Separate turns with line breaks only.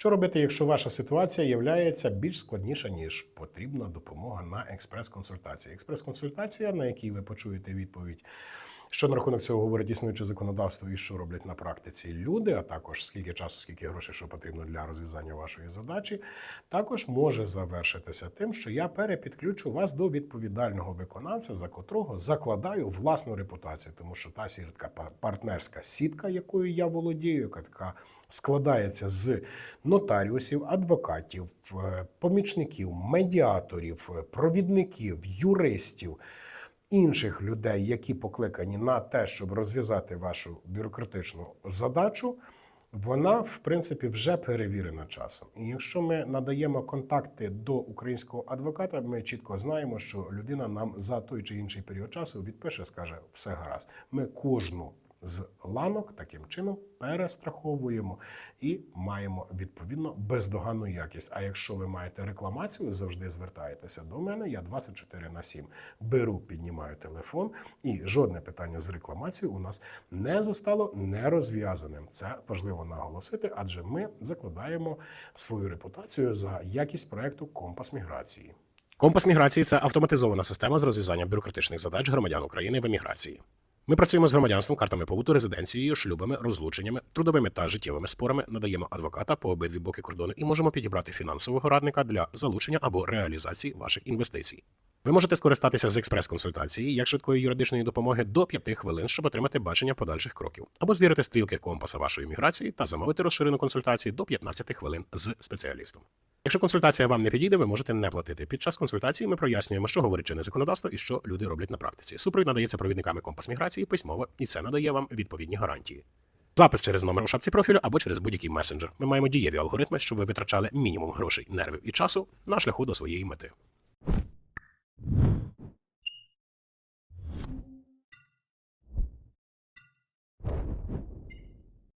Що робити, якщо ваша ситуація є більш складніша, ніж потрібна допомога на експрес-консультації? Експрес-консультація, на якій ви почуєте відповідь, що на рахунок цього говорить існуюче законодавство і що роблять на практиці люди, а також скільки часу, скільки грошей, що потрібно для розв'язання вашої задачі, також може завершитися тим, що я перепідключу вас до відповідального виконавця, за котрого закладаю власну репутацію, тому що та сітка партнерська сітка, якою я володію, яка така складається з нотаріусів, адвокатів, е, помічників, медіаторів, е, провідників, юристів. Інших людей, які покликані на те, щоб розв'язати вашу бюрократичну задачу, вона в принципі вже перевірена часом. І якщо ми надаємо контакти до українського адвоката, ми чітко знаємо, що людина нам за той чи інший період часу відпише, скаже все гаразд. Ми кожну з ланок таким чином перестраховуємо і маємо відповідно бездоганну якість. А якщо ви маєте рекламацію, завжди звертаєтеся до мене. Я 24 на 7 беру, піднімаю телефон, і жодне питання з рекламацією у нас не зостало нерозв'язаним. Це важливо наголосити, адже ми закладаємо свою репутацію за якість проекту Компас міграції.
Компас міграції це автоматизована система з розв'язання бюрократичних задач громадян України в еміграції. Ми працюємо з громадянством, картами побуту, резиденцією, шлюбами, розлученнями, трудовими та життєвими спорами, надаємо адвоката по обидві боки кордону і можемо підібрати фінансового радника для залучення або реалізації ваших інвестицій. Ви можете скористатися з експрес-консультації як швидкої юридичної допомоги до 5 хвилин, щоб отримати бачення подальших кроків, або звірити стрілки компаса вашої міграції та замовити розширену консультацію до 15 хвилин з спеціалістом. Якщо консультація вам не підійде, ви можете не платити. Під час консультації ми прояснюємо, що говорить чинне законодавство і що люди роблять на практиці. Супровід надається провідниками компас міграції письмово, і це надає вам відповідні гарантії. Запис через номер у шапці профілю або через будь-який месенджер. Ми маємо дієві алгоритми, щоб ви витрачали мінімум грошей, нервів і часу на шляху до своєї мети.